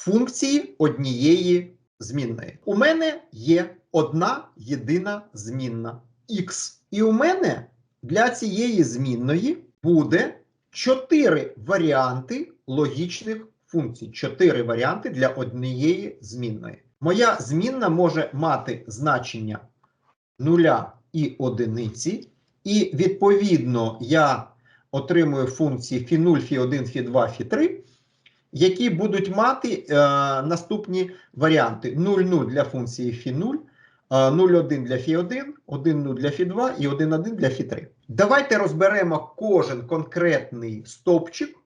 функції однієї змінної. У мене є одна єдина змінна x. І у мене для цієї змінної буде чотири варіанти логічних функцій. Чотири варіанти для однієї змінної. Моя змінна може мати значення нуля і одиниці, і відповідно я отримую функції φ0, φ1, фі2, фі3, які будуть мати е, наступні варіанти: 0,0 для функції Фі0, 0,1 е, для Фі1, 1,0 для Фі2 і 1,1 для Фі3. Давайте розберемо кожен конкретний стовпчик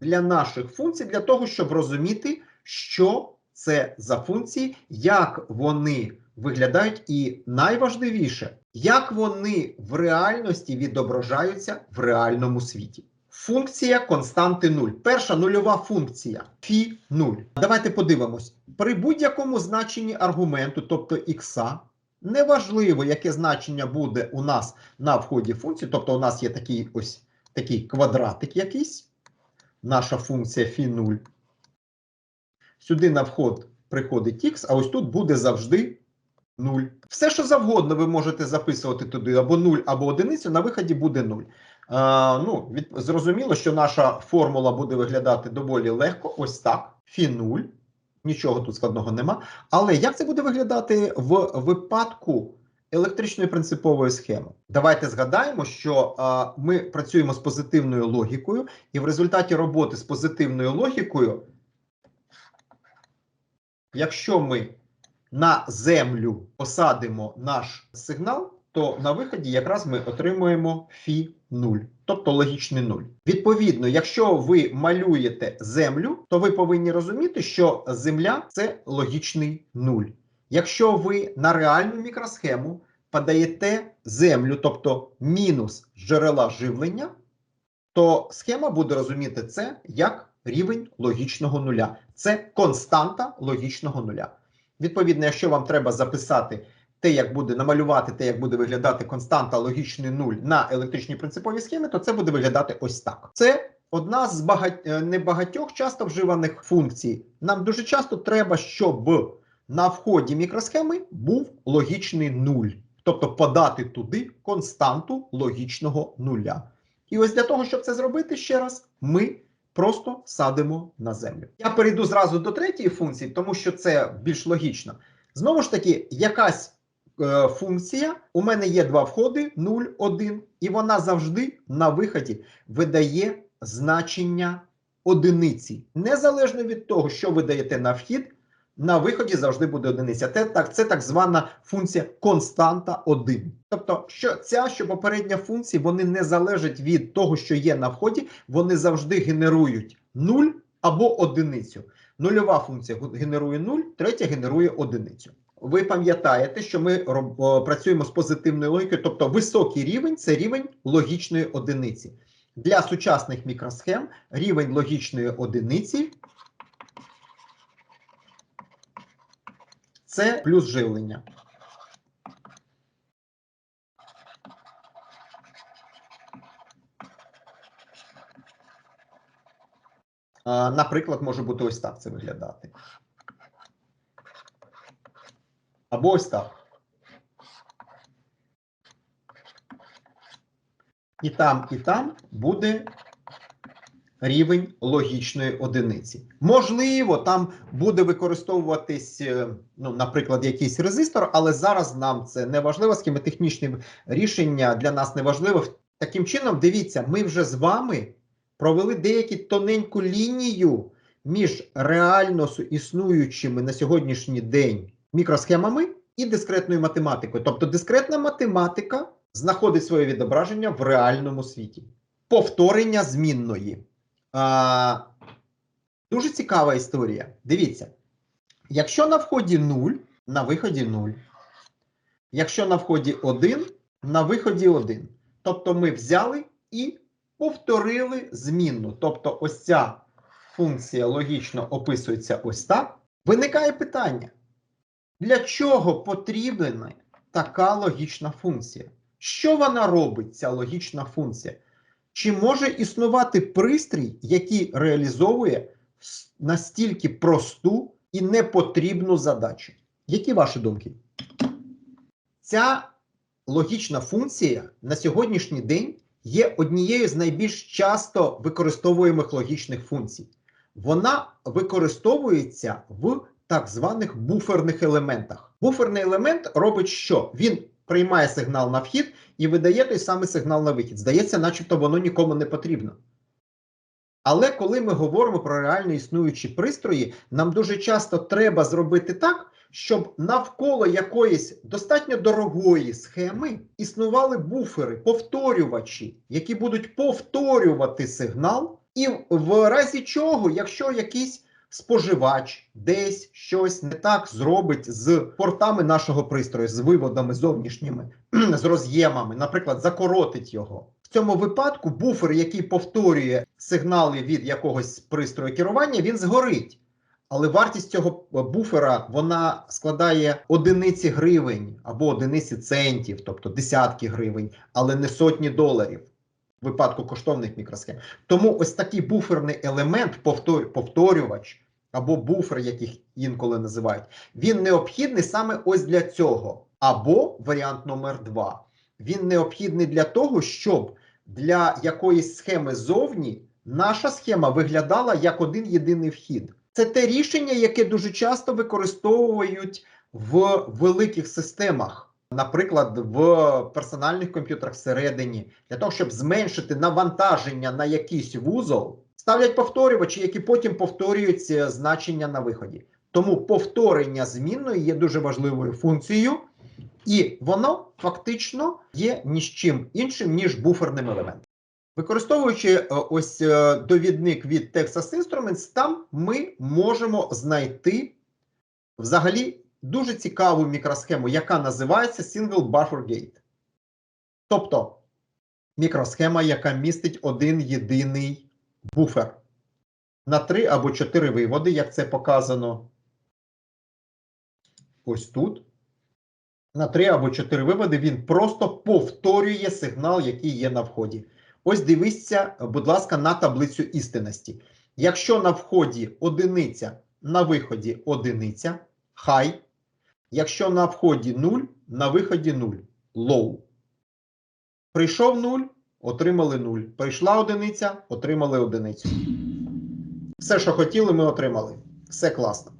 для наших функцій, для того, щоб розуміти, що це за функції, як вони виглядають, і найважливіше, як вони в реальності відображаються в реальному світі. Функція константи 0. Перша нульова функція φ 0. Давайте подивимось. При будь-якому значенні аргументу, тобто х, неважливо, яке значення буде у нас на вході функції, тобто у нас є такий ось такий квадратик якийсь, наша функція φ 0. Сюди на вход приходить х, а ось тут буде завжди 0. Все, що завгодно, ви можете записувати туди або 0, або одиницю, на виході буде 0. А, ну, від, Зрозуміло, що наша формула буде виглядати доволі легко, ось так. Фі 0. Нічого тут складного нема. Але як це буде виглядати в випадку електричної принципової схеми? Давайте згадаємо, що а, ми працюємо з позитивною логікою, і в результаті роботи з позитивною логікою, якщо ми на землю посадимо наш сигнал, то на виході якраз ми отримуємо фі 0, тобто логічний 0. Відповідно, якщо ви малюєте землю, то ви повинні розуміти, що земля це логічний 0. Якщо ви на реальну мікросхему подаєте землю, тобто мінус джерела живлення, то схема буде розуміти це як рівень логічного нуля. Це константа логічного нуля. Відповідно, якщо вам треба записати те, як буде намалювати, те, як буде виглядати константа логічний нуль на електричній принциповій схемі, то це буде виглядати ось так. Це одна з багать... небагатьох часто вживаних функцій. Нам дуже часто треба, щоб на вході мікросхеми був логічний нуль, тобто подати туди константу логічного нуля. І ось для того, щоб це зробити ще раз, ми просто садимо на землю. Я перейду зразу до третьої функції, тому що це більш логічно. Знову ж таки, якась е, функція, у мене є два входи, 0, 1, і вона завжди на виході видає значення одиниці. Незалежно від того, що ви даєте на вхід, на виході завжди буде одиниця. Це так, це так звана функція константа 1. Тобто, що ця, що попередня функція, вони не залежать від того, що є на вході, вони завжди генерують 0 або одиницю. Нульова функція генерує 0, третя генерує одиницю. Ви пам'ятаєте, що ми працюємо з позитивною логікою, тобто високий рівень це рівень логічної одиниці. Для сучасних мікросхем рівень логічної одиниці це плюс живлення. Наприклад, може бути ось так це виглядати. Або ось так. І там, і там буде рівень логічної одиниці. Можливо, там буде використовуватись, е, ну, наприклад, якийсь резистор, але зараз нам це не важливо, схемотехнічне рішення для нас не важливо. Таким чином, дивіться, ми вже з вами провели деяку тоненьку лінію між реально існуючими на сьогоднішній день мікросхемами і дискретною математикою. Тобто дискретна математика знаходить своє відображення в реальному світі. Повторення змінної. А, Дуже цікава історія. Дивіться, якщо на вході 0, на виході 0. Якщо на вході 1, на виході 1. Тобто ми взяли і повторили змінну. Тобто, ось ця функція логічно описується ось так. Виникає питання: для чого потрібна така логічна функція? Що вона робить, ця логічна функція? Чи може існувати пристрій, який реалізовує настільки просту і непотрібну задачу. Які ваші думки? Ця логічна функція на сьогоднішній день є однією з найбільш часто використовуємих логічних функцій. Вона використовується в так званих буферних елементах. Буферний елемент робить що? Він приймає сигнал на вхід і видає той самий сигнал на вихід. Здається, начебто воно нікому не потрібно. Але коли ми говоримо про реально існуючі пристрої, нам дуже часто треба зробити так, щоб навколо якоїсь достатньо дорогої схеми існували буфери, повторювачі, які будуть повторювати сигнал, і в разі чого, якщо якийсь споживач десь щось не так зробить з портами нашого пристрою, з виводами зовнішніми, з роз'ємами, наприклад, закоротить його. В цьому випадку буфер, який повторює сигнали від якогось пристрою керування, він згорить. Але вартість цього буфера вона складає одиниці гривень або одиниці центів, тобто десятки гривень, але не сотні доларів випадку коштовних мікросхем. Тому ось такий буферний елемент, повтор, повторювач або буфер, яких інколи називають, він необхідний саме ось для цього. Або варіант номер два. Він необхідний для того, щоб для якоїсь схеми зовні наша схема виглядала як один єдиний вхід. Це те рішення, яке дуже часто використовують в великих системах, наприклад, в персональних комп'ютерах всередині, для того, щоб зменшити навантаження на якийсь вузол, ставлять повторювачі, які потім повторюють значення на виході. Тому повторення змінної є дуже важливою функцією, і воно фактично є ні з чим іншим, ніж буферним елементом. Використовуючи е, ось е, довідник від Texas Instruments, там ми можемо знайти взагалі дуже цікаву мікросхему, яка називається Single Buffer Gate. Тобто мікросхема, яка містить один єдиний буфер на три або чотири виводи, як це показано ось тут. На три або чотири виводи він просто повторює сигнал, який є на вході. Ось дивіться, будь ласка, на таблицю істинності. Якщо на вході одиниця, на виході одиниця, хай. Якщо на вході 0, на виході 0, low. Прийшов 0, отримали 0. Прийшла одиниця, отримали одиницю. Все, що хотіли, ми отримали. Все класно.